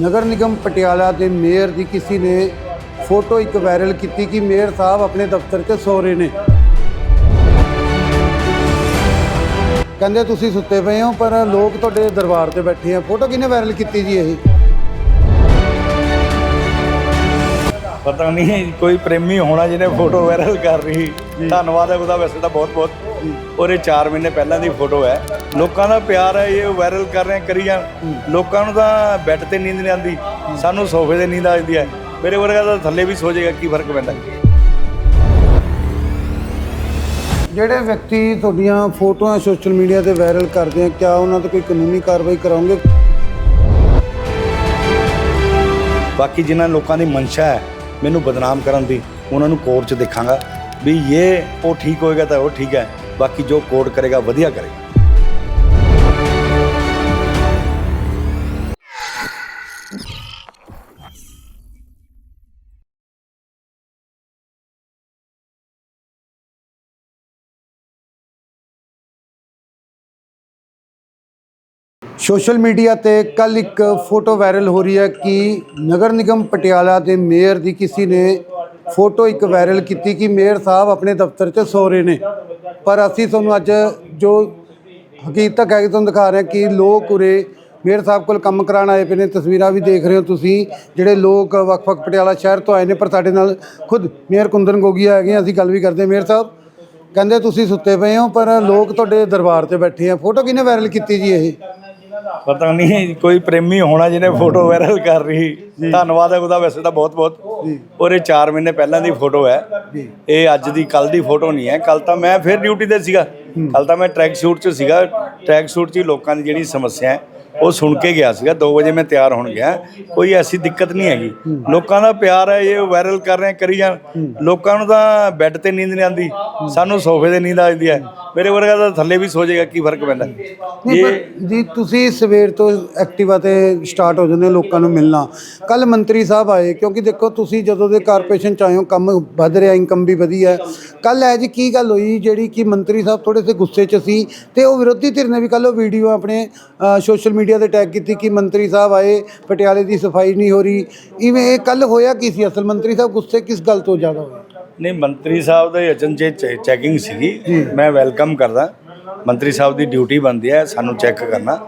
ਨਗਰ ਨਿਗਮ ਪਟਿਆਲਾ ਦੇ ਮੇਅਰ ਦੀ ਕਿਸੇ ਨੇ ਫੋਟੋ ਇੱਕ ਵਾਇਰਲ ਕੀਤੀ ਕਿ ਮੇਅਰ ਸਾਹਿਬ ਆਪਣੇ ਦਫ਼ਤਰ 'ਚ ਸੋ ਰਹੇ ਨੇ। ਕਹਿੰਦੇ, ਤੁਸੀਂ ਸੁੱਤੇ ਪਏ ਹੋ, ਪਰ ਲੋਕ ਤੁਹਾਡੇ ਦਰਬਾਰ ਤੇ ਬੈਠੇ ਆ। ਫੋਟੋ ਕਿਹਨੇ ਵਾਇਰਲ ਕੀਤੀ ਜੀ ਇਹ? ਪਤਾ ਨਹੀਂ, ਕੋਈ ਪ੍ਰੇਮੀ ਹੋਣਾ ਜਿਹਨੇ ਫੋਟੋ ਵਾਇਰਲ ਕਰ ਰਹੀ। ਧੰਨਵਾਦ ਹੈ ਉਹਦਾ ਵੈਸੇ ਤਾਂ ਬਹੁਤ ਬਹੁਤ ਔਰ ਇਹ 4 ਮਹੀਨੇ ਪਹਿਲਾਂ ਦੀ ਫੋਟੋ ਹੈ। ਲੋਕਾਂ ਦਾ ਪਿਆਰ ਹੈ ਇਹ ਵਾਇਰਲ ਕਰ ਰਹੇ ਕਰੀ ਜਾਣ। ਲੋਕਾਂ ਨੂੰ ਤਾਂ ਬੈੱਡ ਤੇ ਨੀਂਦ ਨਹੀਂ ਆਉਂਦੀ। ਸਾਨੂੰ ਸੋਫੇ ਤੇ ਨੀਂਦ ਆ ਜਾਂਦੀ ਹੈ। ਮੇਰੇ ਵਰਗਾ ਤਾਂ ਥੱਲੇ ਵੀ ਸੋ ਜਾਏਗਾ ਕੀ ਫ਼ਰਕ ਪੈਂਦਾ? ਜਿਹੜੇ ਵਿਅਕਤੀ ਤੁਹਾਡੀਆਂ ਫੋਟੋਆਂ ਸੋਸ਼ਲ ਮੀਡੀਆ ਤੇ ਵਾਇਰਲ ਕਰਦੇ ਆ ਕਿਆ ਉਹਨਾਂ ਤੇ ਕੋਈ ਕਾਨੂੰਨੀ ਕਾਰਵਾਈ ਕਰਾਉਂਗੇ ਬਾਕੀ ਜਿਨ੍ਹਾਂ ਲੋਕਾਂ ਦੀ ਮਨਸ਼ਾ ਹੈ ਮੈਨੂੰ ਬਦਨਾਮ ਕਰਨ ਦੀ ਉਹਨਾਂ ਨੂੰ ਕੋਰਟ 'ਚ ਦੇਖਾਂਗਾ। ਵੀ ਇਹ ਉਹ ਠੀਕ ਹੋਏਗਾ ਤਾਂ ਉਹ ਠੀਕ ਹੈ ਬਾਕੀ ਜੋ ਕੋਰਟ ਕਰੇਗਾ ਵਧੀਆ ਕਰੇਗਾ ਸੋਸ਼ਲ ਮੀਡੀਆ ਤੇ ਕੱਲ ਇੱਕ ਫੋਟੋ ਵਾਇਰਲ ਹੋ ਰਹੀ ਹੈ ਕਿ ਨਗਰ ਨਿਗਮ ਪਟਿਆਲਾ ਦੇ ਮੇਅਰ ਦੀ ਕਿਸੇ ਨੇ ਫੋਟੋ ਇੱਕ ਵਾਇਰਲ ਕੀਤੀ ਕਿ ਮੇਅਰ ਸਾਹਿਬ ਆਪਣੇ ਦਫ਼ਤਰ 'ਚ ਸੋ ਰਹੇ ਨੇ। ਪਰ ਅਸੀਂ ਤੁਹਾਨੂੰ ਅੱਜ ਜੋ ਹਕੀਕਤ ਹੈ ਕਿ ਤੁਹਾਨੂੰ ਦਿਖਾ ਰਹੇ ਹਾਂ ਕਿ ਲੋਕ ਉਰੇ ਮੇਅਰ ਸਾਹਿਬ ਕੋਲ ਕੰਮ ਕਰਾਉਣ ਆਏ ਪਏ ਨੇ। ਤਸਵੀਰਾਂ ਵੀ ਦੇਖ ਰਹੇ ਹੋ ਤੁਸੀਂ, ਜਿਹੜੇ ਲੋਕ ਵੱਖ-ਵੱਖ ਪਟਿਆਲਾ ਸ਼ਹਿਰ ਤੋਂ ਆਏ ਨੇ, ਪਰ ਸਾਡੇ ਨਾਲ ਖੁਦ ਮੇਅਰ ਕੁੰਦਨ ਗੋਗੀਆ ਹੈਗੇ ਅਸੀਂ ਗੱਲ ਵੀ ਕਰਦੇ ਹਾਂ। ਮੇਅਰ ਸਾਹਿਬ, ਕਹਿੰਦੇ ਤੁਸੀਂ ਸੁੱਤੇ ਪਏ ਹੋ, ਪਰ ਲੋਕ ਤੁਹਾਡੇ ਦਰਬਾਰ ਤੇ ਬੈਠੇ ਆ। ਫੋਟੋ ਕਿਹਨੇ ਵਾਇਰਲ ਕੀਤੀ ਜੀ ਇਹ? ਪਤਾ ਨਹੀਂ ਕੋਈ ਪ੍ਰੇਮੀ ਹੋਣਾ ਜਿਹਨੇ ਫੋਟੋ ਵਾਇਰਲ ਕਰ ਰਹੀ। ਧੰਨਵਾਦ ਹੈ ਉਹਦਾ ਵੈਸੇ ਤਾਂ ਬਹੁਤ ਬਹੁਤ। ਔਰ ਇਹ 4 ਮਹੀਨੇ ਪਹਿਲਾਂ ਦੀ ਫੋਟੋ ਹੈ। ਇਹ ਅੱਜ ਦੀ ਕੱਲ ਦੀ ਫੋਟੋ ਨਹੀਂ ਹੈ। ਕੱਲ ਤਾਂ ਮੈਂ ਫਿਰ ਡਿਊਟੀ ਤੇ ਸੀਗਾ। ਕੱਲ ਤਾਂ ਮੈਂ ਟਰੈਕ ਸੂਟ 'ਚ ਸੀਗਾ। ਟਰੈਕ ਸੂਟ 'ਚ ਲੋਕਾਂ ਦੀ ਜਿਹੜੀ ਸਮੱਸਿਆ ਹੈ ਉਹ ਸੁਣ ਕੇ ਗਿਆ ਸੀਗਾ 2 ਵਜੇ ਮੈਂ ਤਿਆਰ ਹੋਣ ਗਿਆ। ਕੋਈ ਐਸੀ ਦਿੱਕਤ ਨਹੀਂ ਹੈਗੀ। ਲੋਕਾਂ ਦਾ ਪਿਆਰ ਹੈ ਇਹ ਵਾਇਰਲ ਕਰ ਰਹੇ ਕਰੀ ਜਾਣ। ਲੋਕਾਂ ਨੂੰ ਤਾਂ ਬੈੱਡ ਤੇ ਨੀਂਦ ਨਹੀਂ ਆਉਂਦੀ। ਸਾਨੂੰ ਸੋਫੇ ਤੇ ਨੀਂਦ ਆ ਜਾਂਦੀ ਹੈ। ਮੇਰੇ ਵਰਗਾ ਤਾਂ ਥੱਲੇ ਵੀ ਸੋ ਜਾਏਗਾ ਕੀ ਫ਼ਰਕ ਪੈਂਦਾ? ਪਰ ਜੀ ਤੁਸੀਂ ਸਵੇਰ ਤੋਂ ਐਕਟਿਵਾ ਤੇ ਸਟਾਰਟ ਹੋ ਜਾਂਦੇ ਲੋਕਾਂ ਨੂੰ ਮਿਲਣਾ। ਕੱਲ ਮੰਤਰੀ ਸਾਹਿਬ ਆਏ ਕਿਉਂਕਿ ਦੇਖੋ ਤੁਸੀਂ ਜਦੋਂ ਦੇ ਕਾਰਪੋਰੇਸ਼ਨ ਚ ਆਏ ਹੋ ਕੰਮ ਵਧ ਰਿਹਾ ਇਨਕਮ ਵੀ ਵਧੀ ਹੈ। ਕੱਲ ਐ ਜੀ ਕੀ ਗੱਲ ਹੋਈ ਜਿਹੜੀ ਕਿ ਮੰਤਰੀ ਸਾਹਿਬ ਥੋੜੇ ਸੇ ਗੁੱਸੇ ਚ ਸੀ ਤੇ ਉਹ ਵਿਰੋਧੀ ਧਿਰ ਨੇ ਵੀ ਕੱਲ ਉਹ ਵੀਡੀਓ ਆਪਣੇ ਸੋਸ਼ਲ ਮੀਡੀਆ ਤੇ ਟੈਗ ਕੀਤੀ ਕਿ ਮੰਤਰੀ ਸਾਹਿਬ ਆਏ ਪਟਿਆਲੇ ਦੀ ਸਫ਼ਾਈ ਨਹੀਂ ਹੋ ਰਹੀ। ਇਵੇਂ ਇਹ ਕੱਲ ਹੋਇਆ ਕੀ ਸੀ? ਅਸਲ ਮੰਤਰੀ ਸਾਹਿਬ ਗੁੱਸੇ ਕਿਸ ਗੱਲ ਤੋਂ ਜ਼ਿਆਦਾ ਹੋਏ? ਨਹੀਂ ਮੰਤਰੀ ਸਾਹਿਬ ਦੇ ਅਚਨਚੇਤ ਚੈਕਿੰਗ ਸੀਗੀ। ਮੈਂ ਵੈਲਕਮ ਕਰਦਾ। ਮੰਤਰੀ ਸਾਹਿਬ ਦੀ ਡਿਊਟੀ ਬਣਦੀ ਹੈ ਸਾਨੂੰ ਚੈੱਕ ਕਰਨਾ।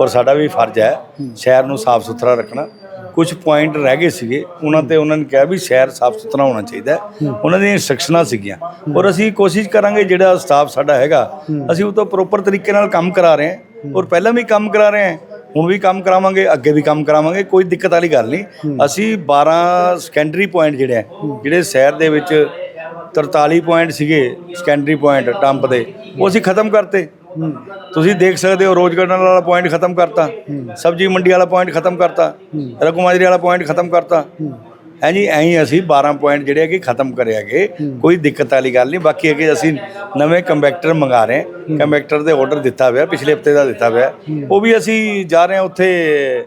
ਔਰ ਸਾਡਾ ਵੀ ਫਰਜ਼ ਹੈ ਸ਼ਹਿਰ ਨੂੰ ਸਾਫ਼ ਸੁਥਰਾ ਰੱਖਣਾ। ਕੁਝ ਪੁਆਇੰਟ ਰਹਿ ਗਏ ਸੀਗੇ। ਉਹਨਾਂ ਤੇ ਉਹਨਾਂ ਨੇ ਕਿਹਾ ਵੀ ਸ਼ਹਿਰ ਸਾਫ਼ ਸੁਥਰਾ ਹੋਣਾ ਚਾਹੀਦਾ। ਉਹਨਾਂ ਦੀਆਂ ਇਨਸਟਰਕਸ਼ਨਾਂ ਸੀਗੀਆਂ। ਔਰ ਅਸੀਂ ਕੋਸ਼ਿਸ਼ ਕਰਾਂਗੇ ਜਿਹੜਾ ਸਟਾਫ ਸਾਡਾ ਹੈਗਾ ਅਸੀਂ ਉਹ ਤੋਂ ਪ੍ਰੋਪਰ ਤਰੀਕੇ ਨਾਲ ਕੰਮ ਕਰਾ ਰਹੇ ਹਾਂ। ਔਰ ਪਹਿਲਾਂ ਵੀ ਕੰਮ ਕਰਾ ਰਹੇ ਹਾਂ। ਹੁਣ ਵੀ ਕੰਮ ਕਰਾਵਾਂਗੇ ਅੱਗੇ ਵੀ ਕੰਮ ਕਰਾਵਾਂਗੇ ਕੋਈ ਦਿੱਕਤ ਵਾਲੀ ਗੱਲ ਨਹੀਂ। ਅਸੀਂ 12 ਸੈਕੰਡਰੀ ਪੁਆਇੰਟ ਜਿਹੜੇ ਆ ਜਿਹੜੇ ਸ਼ਹਿਰ ਦੇ ਵਿੱਚ 43 ਪੁਆਇੰਟ ਸੀਗੇ ਸੈਕੰਡਰੀ ਪੁਆਇੰਟ ਡੰਪ ਦੇ ਉਹ ਅਸੀਂ ਖਤਮ ਕਰਤੇ। ਤੁਸੀਂ ਦੇਖ ਸਕਦੇ ਹੋ ਰੋਜ਼ ਗਾਰਡਨ ਵਾਲਾ ਪੁਆਇੰਟ ਖਤਮ ਕਰਤਾ। ਸਬਜੀ ਮੰਡੀ ਵਾਲਾ ਪੁਆਇੰਟ ਖਤਮ ਕਰਤਾ। ਰਘੁਮਾਜਰੀ ਵਾਲਾ ਪੁਆਇੰਟ ਖਤਮ ਕਰਤਾ। ਹੈ। ਜੀ ਐਂ ਹੀ ਅਸੀਂ 12 ਪੁਆਇੰਟ ਜਿਹੜੇ ਹੈਗੇ ਖਤਮ ਕਰਿਆਗੇ। ਕੋਈ ਦਿੱਕਤ ਵਾਲੀ ਗੱਲ ਨਹੀਂ। ਬਾਕੀ ਅੱਗੇ ਅਸੀਂ ਨਵੇਂ ਕੰਬੈਕਟਰ ਮੰਗਾ ਰਹੇ ਹਾਂ। ਕੰਬੈਕਟਰ ਦੇ ਆਰਡਰ ਦਿੱਤਾ ਹੋਇਆ ਪਿਛਲੇ ਹਫ਼ਤੇ ਦਾ ਦਿੱਤਾ ਹੋਇਆ। ਉਹ ਵੀ ਅਸੀਂ ਜਾ ਰਹੇ ਹਾਂ ਉੱਥੇ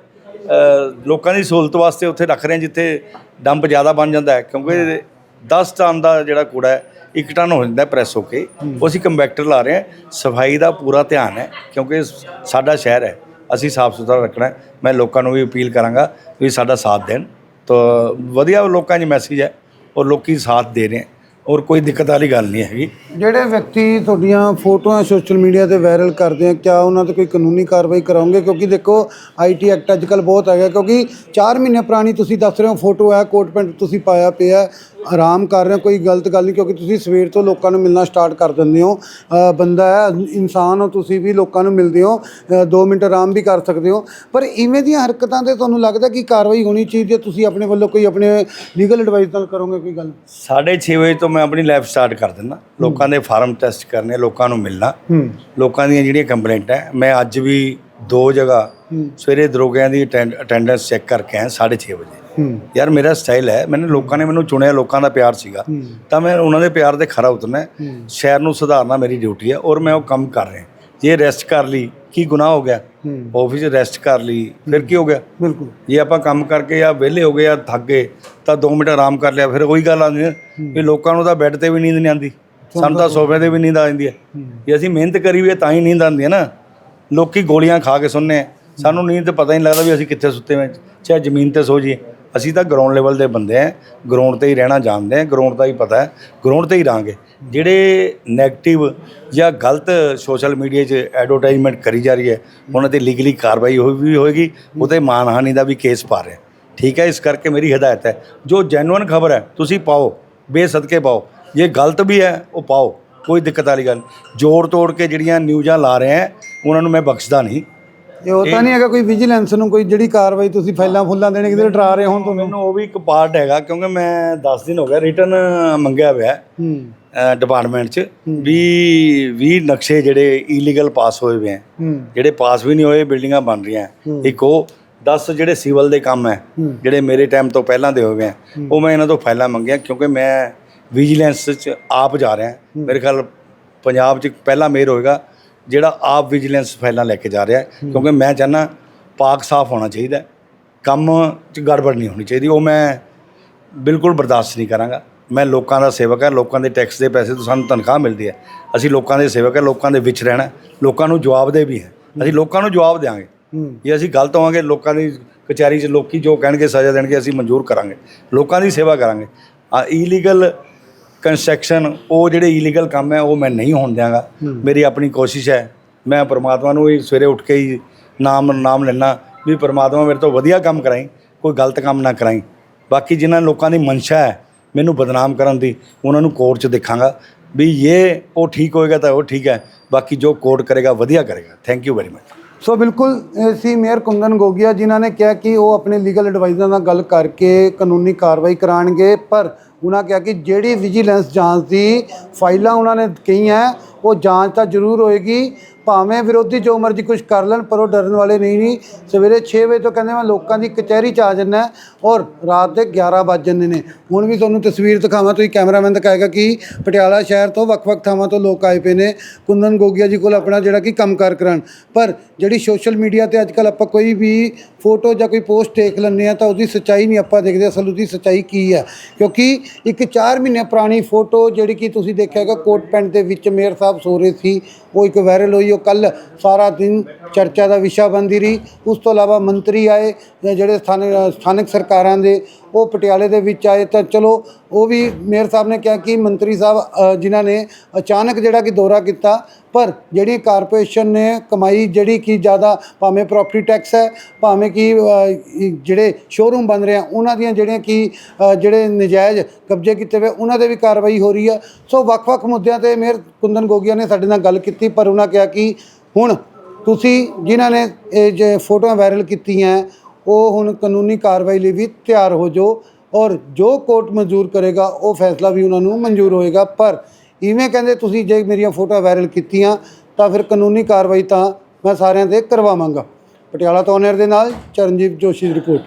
ਲੋਕਾਂ ਦੀ ਸਹੂਲਤ ਵਾਸਤੇ ਉੱਥੇ ਰੱਖ ਰਹੇ ਹਾਂ ਜਿੱਥੇ ਡੰਪ ਜ਼ਿਆਦਾ ਬਣ ਜਾਂਦਾ ਹੈ। ਕਿਉਂਕਿ 10 ਟਨ ਦਾ ਜਿਹੜਾ ਕੂੜਾ ਹੈ ਇੱਕ ਟਨ ਹੋ ਜਾਂਦਾ ਪ੍ਰੈਸ ਹੋ ਕੇ। ਉਹ ਅਸੀਂ ਕੰਬੈਕਟਰ ਲਾ ਰਹੇ ਹਾਂ। ਸਫ਼ਾਈ ਦਾ ਪੂਰਾ ਧਿਆਨ ਹੈ ਕਿਉਂਕਿ ਸਾਡਾ ਸ਼ਹਿਰ ਹੈ। ਅਸੀਂ ਸਾਫ਼ ਸੁਥਰਾ ਰੱਖਣਾ। ਮੈਂ ਲੋਕਾਂ ਨੂੰ ਵੀ ਅਪੀਲ ਕਰਾਂਗਾ ਵੀ ਸਾਡਾ ਸਾਥ ਦੇਣ। ਤਾਂ ਵਧੀਆ ਲੋਕਾਂ 'ਚ ਮੈਸੇਜ ਹੈ ਔਰ ਲੋਕੀ ਸਾਥ ਦੇ ਰਹੇ ਹੈ। ਔਰ ਕੋਈ ਦਿੱਕਤ ਵਾਲੀ ਗੱਲ ਨਹੀਂ ਹੈਗੀ। ਜਿਹੜੇ ਵਿਅਕਤੀ ਤੁਹਾਡੀਆਂ ਫੋਟੋਆਂ ਸੋਸ਼ਲ ਮੀਡੀਆ ਤੇ ਵਾਇਰਲ ਕਰਦੇ ਆ ਕਿਆ ਉਹਨਾਂ ਤੇ ਕੋਈ ਕਾਨੂੰਨੀ ਕਾਰਵਾਈ ਕਰਾਉਂਗੇ ਕਿਉਂਕਿ ਦੇਖੋ ਆਈਟੀ ਐਕਟ ਅੱਜ ਕੱਲ ਬਹੁਤ ਹੈਗਾ ਕਿਉਂਕਿ 4 ਮਹੀਨੇ ਪੁਰਾਣੀ ਤੁਸੀਂ ਦੱਸ ਰਹੇ ਹੋ ਫੋਟੋ ਹੈ ਕੋਟ ਪੈਂਟ ਤੁਸੀਂ ਪਾਇਆ ਪਿਆ ਆਰਾਮ ਕਰ ਰਹੇ ਹੋ ਕੋਈ ਗਲਤ ਗੱਲ ਨਹੀਂ ਕਿਉਂਕਿ ਤੁਸੀਂ ਸਵੇਰ ਤੋਂ ਲੋਕਾਂ ਨੂੰ ਮਿਲਣਾ ਸਟਾਰਟ ਕਰ ਦਿੰਦੇ ਹੋ। ਅ, ਬੰਦਾ ਹੈ ਇਨਸਾਨ ਹੋ ਤੁਸੀਂ ਵੀ ਲੋਕਾਂ ਨੂੰ ਮਿਲਦੇ ਹੋ 2 ਮਿੰਟ ਆਰਾਮ ਵੀ ਕਰ ਸਕਦੇ ਹੋ। ਪਰ ਇਵੇਂ ਦੀਆਂ ਹਰਕਤਾਂ ਤੇ ਤੁਹਾਨੂੰ ਲੱਗਦਾ ਕਿ ਕਾਰਵਾਈ ਹੋਣੀ ਚਾਹੀਦੀ ਹੈ? ਤੁਸੀਂ ਆਪਣੇ ਵੱਲੋਂ ਕੋਈ ਆਪਣੇ ਲੀਗਲ ਐਡਵਾਈਸ ਨਾਲ ਕਰੋਗੇ ਕੋਈ ਗੱਲ? 6:30 ਵਜੇ ਤੋਂ ਮੈਂ ਆਪਣੀ ਲਾਈਫ ਸਟਾਰਟ ਕਰ ਦਿੰਦਾ। ਲੋਕਾਂ ਦੇ ਫਾਰਮ ਟੈਸਟ ਕਰਨੇ ਲੋਕਾਂ ਨੂੰ ਮਿਲਣਾ। ਲੋਕਾਂ ਦੀਆਂ ਜਿਹੜੀਆਂ ਕੰਪਲੇਂਟਾਂ ਹੈ ਮੈਂ ਅੱਜ ਵੀ ਦੋ ਜਗ੍ਹਾ ਸਵੇਰੇ ਦਰੋਗਿਆਂ ਦੀ ਅਟੈਂਡੈਂਸ ਚੈੱਕ ਕਰਕੇ ਆਇਆ 6:30 ਵਜੇ। ਯਾਰ ਮੇਰਾ ਸਟਾਈਲ ਹੈ ਮੈਨੂੰ ਲੋਕਾਂ ਨੇ ਮੈਨੂੰ ਚੁਣਿਆ ਲੋਕਾਂ ਦਾ ਪਿਆਰ ਸੀਗਾ। ਤਾਂ ਮੈਂ ਉਹਨਾਂ ਦੇ ਪਿਆਰ ਦੇ ਖਰਾ ਉਤਰਨਾ। ਸ਼ਹਿਰ ਨੂੰ ਸੁਧਾਰਨਾ ਮੇਰੀ ਡਿਊਟੀ ਹੈ ਔਰ ਮੈਂ ਉਹ ਕੰਮ ਕਰ ਰਿਹਾ। ਜੇ ਰੈਸਟ ਕਰ ਲਈ ਕੀ ਗੁਨਾਹ ਹੋ ਗਿਆ? ਆਫਿਸ ਰੈਸਟ ਕਰ ਲਈ ਫਿਰ ਕੀ ਹੋ ਗਿਆ? ਬਿਲਕੁਲ। ਜੇ ਆਪਾਂ ਕੰਮ ਕਰਕੇ ਜਾਂ ਵਿਹਲੇ ਹੋ ਗਏ ਜਾਂ ਥੱਕ ਗਏ ਤਾਂ 2 ਮਿੰਟ ਆਰਾਮ ਕਰ ਲਿਆ ਫਿਰ ਉਹੀ ਗੱਲ ਆਉਂਦੀ ਹੈ ਵੀ ਲੋਕਾਂ ਨੂੰ ਤਾਂ ਬੈੱਡ ਤੇ ਵੀ ਨੀਂਦ ਨਹੀਂ ਆਉਂਦੀ ਸਾਨੂੰ ਤਾਂ ਸੋਫੇ ਤੇ ਵੀ ਨੀਂਦ ਆ ਜਾਂਦੀ ਹੈ। ਜੇ ਅਸੀਂ ਮਿਹਨਤ ਕਰੀ ਵੀ ਤਾਂ ਹੀ ਨੀਂਦ ਆਉਂਦੀ ਹੈ ਨਾ। ਲੋਕੀ ਗੋਲੀਆਂ ਖਾ ਕੇ ਸੁਣਨੇ ਆ। ਸਾਨੂੰ ਨੀਂਦ ਤੇ ਪਤਾ ਹੀ ਨਹੀਂ ਲੱਗਦਾ ਵੀ ਅਸੀਂ ਕਿੱਥੇ ਸੁੱਤੇ ਹਾਂ। ਚਾਹੇ ਜ਼ਮੀਨ ਤੇ ਸੋ ਜਾਈਏ। ਅਸੀਂ ਤਾਂ ਗਰਾਊਂਡ ਲੈਵਲ ਦੇ ਬੰਦੇ ਆ ਗਰਾਊਂਡ ਤੇ ਹੀ ਰਹਿਣਾ ਜਾਣਦੇ ਆ ਗਰਾਊਂਡ ਦਾ ਹੀ ਪਤਾ ਹੈ ਗਰਾਊਂਡ ਤੇ ਹੀ ਰਾਂਗੇ ਜਿਹੜੇ 네ਗੇਟਿਵ ਜਾਂ ਗਲਤ ਸੋਸ਼ਲ ਮੀਡੀਆ 'ਚ ਐਡਵਰਟਾਈਜ਼ਮੈਂਟ ਕਰੀ ਜਾ ਰਹੀ ਹੈ, ਉਹਨਾਂ ਤੇ ਲੀਗਲੀ ਕਾਰਵਾਈ ਹੋਈ ਵੀ ਹੋਏਗੀ ਉਹਤੇ ਮਾਨਹਾਨੀ ਦਾ ਵੀ ਕੇਸ ਪਾ ਰਿਹਾ ਠੀਕ ਹੈ, ਇਸ ਕਰਕੇ ਮੇਰੀ ਹਦਾਇਤ ਹੈ, ਜੋ ਜੈਨੂਇਨ ਖਬਰ ਹੈ, ਤੁਸੀਂ ਪਾਓ, ਬੇਸਦਕੇ ਪਾਓ, ਜੇ ਗਲਤ ਵੀ ਹੈ, ਉਹ ਪਾਓ, ਕੋਈ ਦਿੱਕਤ ਵਾਲੀ ਗੱਲ ਨਹੀਂ। ਜੋੜ ਤੋੜ ਕੇ ਜਿਹੜੀਆਂ ਨਿਊਜ਼ਾਂ ਲਾ ਰਹੇ ਹੈ, ਉਹਨਾਂ ਨੂੰ ਮੈਂ ਬਖਸ਼ਦਾ ਨਹੀਂ। ਇਹ ਉਹ ਤਾਂ ਨਹੀਂ ਹੈਗਾ ਕੋਈ ਵਿਜੀਲੈਂਸ ਨੂੰ ਕੋਈ ਜਿਹੜੀ ਕਾਰਵਾਈ ਤੁਸੀਂ ਫਾਈਲਾਂ ਫੁੱਲਾਂ ਦੇਣੇ ਕਿਤੇ ਡਰਾ ਰਹੇ ਹੋਣ ਤੁਹਾਨੂੰ? ਮੈਨੂੰ ਉਹ ਵੀ ਇੱਕ ਪਾਰਟ ਹੈਗਾ ਕਿਉਂਕਿ ਮੈਂ 10 ਦਿਨ ਹੋ ਗਿਆ ਰਿਟਰਨ ਮੰਗਿਆ ਹੋਇਆ ਹੂੰ ਡਿਪਾਰਟਮੈਂਟ 'ਚ ਵੀ 20 ਨਕਸ਼ੇ ਜਿਹੜੇ ਇਲੀਗਲ ਪਾਸ ਹੋਏ ਹੋਏ ਹੈ। ਹੂੰ। ਜਿਹੜੇ ਪਾਸ ਵੀ ਨਹੀਂ ਹੋਏ ਬਿਲਡਿੰਗਾਂ ਬਣ ਰਹੀਆਂ ਹੈ। ਇੱਕ ਉਹ 10 ਜਿਹੜੇ ਸਿਵਲ ਦੇ ਕੰਮ ਹੈ ਜਿਹੜੇ ਮੇਰੇ ਟਾਈਮ ਤੋਂ ਪਹਿਲਾਂ ਦੇ ਹੋਏ ਹੈ ਉਹ ਮੈਂ ਇਹਨਾਂ ਤੋਂ ਫਾਈਲਾਂ ਮੰਗੀਆਂ ਕਿਉਂਕਿ ਮੈਂ ਵਿਜੀਲੈਂਸ 'ਚ ਆਪ ਜਾ ਰਿਹਾ ਮੇਰੇ ਖਿਆਲ ਪੰਜਾਬ 'ਚ ਪਹਿਲਾ ਮੇਅਰ ਹੋਏਗਾ ਜਿਹੜਾ ਆਪ ਵਿਜੀਲੈਂਸ ਫਾਈਲਾਂ ਲੈ ਕੇ ਜਾ ਰਿਹਾ। ਕਿਉਂਕਿ ਮੈਂ ਚਾਹੁੰਦਾ ਪਾਕ ਸਾਫ਼ ਹੋਣਾ ਚਾਹੀਦਾ। ਕੰਮ 'ਚ ਗੜਬੜ ਨਹੀਂ ਹੋਣੀ ਚਾਹੀਦੀ। ਉਹ ਮੈਂ ਬਿਲਕੁਲ ਬਰਦਾਸ਼ਤ ਨਹੀਂ ਕਰਾਂਗਾ। ਮੈਂ ਲੋਕਾਂ ਦਾ ਸੇਵਕ ਹਾਂ। ਲੋਕਾਂ ਦੇ ਟੈਕਸ ਦੇ ਪੈਸੇ ਤੋਂ ਸਾਨੂੰ ਤਨਖਾਹ ਮਿਲਦੀ ਹੈ। ਅਸੀਂ ਲੋਕਾਂ ਦੇ ਸੇਵਕ ਹਾਂ। ਲੋਕਾਂ ਦੇ ਵਿੱਚ ਰਹਿਣਾ ਲੋਕਾਂ ਨੂੰ ਜਵਾਬ ਦੇ ਵੀ ਹੈ। ਅਸੀਂ ਲੋਕਾਂ ਨੂੰ ਜਵਾਬ ਦੇਵਾਂਗੇ ਹੂੰ। ਜੇ ਅਸੀਂ ਗਲਤ ਹੋਵਾਂਗੇ ਲੋਕਾਂ ਦੀ ਕਚਹਿਰੀ 'ਚ ਲੋਕੀ ਜੋ ਕਹਿਣਗੇ ਸਜ਼ਾ ਦੇਣਗੇ ਅਸੀਂ ਮਨਜ਼ੂਰ ਕਰਾਂਗੇ। ਲੋਕਾਂ ਦੀ ਸੇਵਾ ਕਰਾਂਗੇ। ਆ ਇਲੀਗਲ ਕੰਸਟਰਕਸ਼ਨ ਉਹ ਜਿਹੜੇ ਇਲੀਗਲ ਕੰਮ ਹੈ ਉਹ ਮੈਂ ਨਹੀਂ ਹੋਣ ਦਿਆਂਗਾ। ਮੇਰੀ ਆਪਣੀ ਕੋਸ਼ਿਸ਼ ਹੈ। ਮੈਂ ਪ੍ਰਮਾਤਮਾ ਨੂੰ ਹੀ ਸਵੇਰੇ ਉੱਠ ਕੇ ਹੀ ਨਾਮ ਨਾਮ ਲੈਣਾ ਵੀ ਪ੍ਰਮਾਤਮਾ ਮੇਰੇ ਤੋਂ ਵਧੀਆ ਕੰਮ ਕਰਾਈ ਕੋਈ ਗਲਤ ਕੰਮ ਨਾ ਕਰਾਈ। ਬਾਕੀ ਜਿਨ੍ਹਾਂ ਲੋਕਾਂ ਦੀ ਮਨਸ਼ਾ ਹੈ ਮੈਨੂੰ ਬਦਨਾਮ ਕਰਨ ਦੀ ਉਹਨਾਂ ਨੂੰ ਕੋਰਟ 'ਚ ਦੇਖਾਂਗਾ। ਵੀ ਇਹ ਉਹ ਠੀਕ ਹੋਏਗਾ ਤਾਂ ਉਹ ਠੀਕ ਹੈ। ਬਾਕੀ ਜੋ ਕੋਰਟ ਕਰੇਗਾ ਵਧੀਆ ਕਰੇਗਾ। Thank you very much so ਬਿਲਕੁਲ ਇਹ ਸੀ ਮੇਅਰ ਕੁੰਦਨ ਗੋਗੀਆ ਜਿਨ੍ਹਾਂ ਨੇ ਕਿਹਾ ਕਿ ਉਹ ਆਪਣੇ ਲੀਗਲ ਐਡਵਾਈਜ਼ਰ ਨਾਲ ਗੱਲ ਕਰਕੇ ਕਾਨੂੰਨੀ ਕਾਰਵਾਈ ਕਰਾਣਗੇ ਪਰ ਉਹਨਾਂ ਕਿਹਾ ਕਿ ਜਿਹੜੀ ਵਿਜੀਲੈਂਸ ਜਾਂਚ ਦੀ ਫਾਈਲਾਂ ਉਹਨਾਂ ਨੇ ਕਹੀਆਂ ਉਹ ਜਾਂਚ ਤਾਂ ਜ਼ਰੂਰ ਹੋਏਗੀ। ਭਾਵੇਂ ਵਿਰੋਧੀ ਜੋ ਮਰਜ਼ੀ ਕੁਝ ਕਰ ਲੈਣ, ਪਰ ਉਹ ਡਰਨ ਵਾਲੇ ਨਹੀਂ ਨਹੀਂ ਸਵੇਰੇ 6 ਵਜੇ ਤੋਂ ਕਹਿੰਦੇ ਮੈਂ ਲੋਕਾਂ ਦੀ ਕਚਹਿਰੀ 'ਚ ਆ ਜੰਨਾ ਔਰ ਰਾਤ ਦੇ 11 ਵੱਜ ਜਾਂਦੇ ਨੇ। ਹੁਣ ਵੀ ਤੁਹਾਨੂੰ ਤਸਵੀਰ ਦਿਖਾਵਾਂ, ਤੁਸੀਂ ਕੈਮਰਾਮੈਨ ਦਿਖਾਏਗਾ ਕਿ ਪਟਿਆਲਾ ਸ਼ਹਿਰ ਤੋਂ ਵੱਖ-ਵੱਖ ਥਾਵਾਂ ਤੋਂ ਲੋਕ ਆਏ ਪਏ ਨੇ। ਕੁੰਦਨ ਗੋਗਿਆ ਜੀ ਕੋਲ ਆਪਣਾ ਜਿਹੜਾ ਕਿ ਕੰਮਕਾਰ ਕਰਾਉਣ। ਪਰ ਜਿਹੜੀ ਸੋਸ਼ਲ ਮੀਡੀਆ ਤੇ ਅੱਜਕੱਲ ਆਪਾਂ ਕੋਈ ਵੀ ਫੋਟੋ ਜਾਂ ਕੋਈ ਪੋਸਟ ਦੇਖ ਲੈਂਦੇ ਆ ਤਾਂ ਉਹਦੀ ਸੱਚਾਈ ਨਹੀਂ ਆਪਾਂ ਦੇਖਦੇ। ਅਸਲ ਉਹਦੀ ਸੱਚਾਈ ਕੀ ਹੈ? ਕਿਉਂਕਿ ਇੱਕ 4 ਮਹੀਨੇ ਪੁਰਾਣੀ ਫੋਟੋ ਜਿਹੜੀ ਕਿ ਤੁਸੀਂ ਦੇਖਿਆ ਹੈਗਾ ਕੋਟ ਪੈਂਟ ਦੇ ਵਿੱਚ ਮੇਅਰ ਸਾਹਿਬ ਸੋ ਰਹੇ ਸੀ, ਉਹ ਇੱਕ ਵਾਇਰਲ ਹੋਈ, ਉਹ ਕੱਲ ਸਾਰਾ ਦਿਨ ਚਰਚਾ ਦਾ ਵਿਸ਼ਾ ਬਣਦੀ ਰਹੀ। ਉਸ ਤੋਂ ਇਲਾਵਾ ਮੰਤਰੀ ਆਏ ਜਿਹੜੇ ਸਥਾਨਕ ਸਥਾਨਕ ਸਰਕਾਰਾਂ ਦੇ ਉਹ ਪਟਿਆਲੇ ਦੇ ਵਿੱਚ ਆਏ ਤਾਂ ਚਲੋ ਉਹ ਵੀ ਮੇਅਰ ਸਾਹਿਬ ਨੇ ਕਿਹਾ ਕਿ ਮੰਤਰੀ ਸਾਹਿਬ ਜਿਨ੍ਹਾਂ ਨੇ ਅਚਾਨਕ ਜਿਹੜਾ ਕਿ ਦੌਰਾ ਕੀਤਾ, ਪਰ ਜਿਹੜੀ ਕਾਰਪੋਰੇਸ਼ਨ ਨੇ ਕਮਾਈ ਜਿਹੜੀ ਕਿ ਜ਼ਿਆਦਾ ਭਾਵੇਂ ਪ੍ਰਾਪਰਟੀ ਟੈਕਸ ਹੈ, ਭਾਵੇਂ ਕਿ ਜਿਹੜੇ ਸ਼ੋਰੂਮ ਬਣ ਰਹੇ ਆ, ਉਹਨਾਂ ਦੀਆਂ ਜਿਹੜੀਆਂ ਕਿ ਜਿਹੜੇ ਨਜਾਇਜ਼ ਕਬਜ਼ੇ ਕੀਤੇ ਹੋਏ, ਉਹਨਾਂ ਦੇ ਵੀ ਕਾਰਵਾਈ ਹੋ ਰਹੀ ਹੈ ਸੋ ਵੱਖ-ਵੱਖ ਮੁੱਦਿਆਂ ਤੇ ਮੇਅਰ ਕੁੰਦਨ ਗੋਗੀਆ ਨੇ ਸਾਡੇ ਨਾਲ ਗੱਲ ਕੀਤੀ, ਪਰ ਉਹਨਾਂ ਕਿਹਾ ਕਿ ਹੁਣ ਤੁਸੀਂ ਜਿਨ੍ਹਾਂ ਨੇ ਇਹ ਜੇ ਫੋਟੋਆਂ ਵਾਇਰਲ ਕੀਤੀਆਂ ਉਹ ਹੁਣ ਕਾਨੂੰਨੀ ਕਾਰਵਾਈ ਲਈ ਵੀ ਤਿਆਰ ਹੋ ਜਾਓ ਔਰ ਜੋ ਕੋਰਟ ਮਨਜ਼ੂਰ ਕਰੇਗਾ, ਉਹ ਫੈਸਲਾ ਵੀ ਉਹਨਾਂ ਨੂੰ ਮਨਜ਼ੂਰ ਹੋਏਗਾ। ਪਰ ਇਵੇਂ ਕਹਿੰਦੇ ਤੁਸੀਂ ਜੇ ਮੇਰੀਆਂ ਫੋਟੋਆਂ ਵਾਇਰਲ ਕੀਤੀਆਂ, ਤਾਂ ਫਿਰ ਕਾਨੂੰਨੀ ਕਾਰਵਾਈ ਤਾਂ ਮੈਂ ਸਾਰਿਆਂ ਤੇ ਕਰਵਾਵਾਂਗਾ। ਪਟਿਆਲਾ ਤੋਂ ਓਨਰ ਦੇ ਨਾਲ ਚਰਨਜੀਤ ਜੋਸ਼ੀ ਦੀ ਰਿਪੋਰਟ।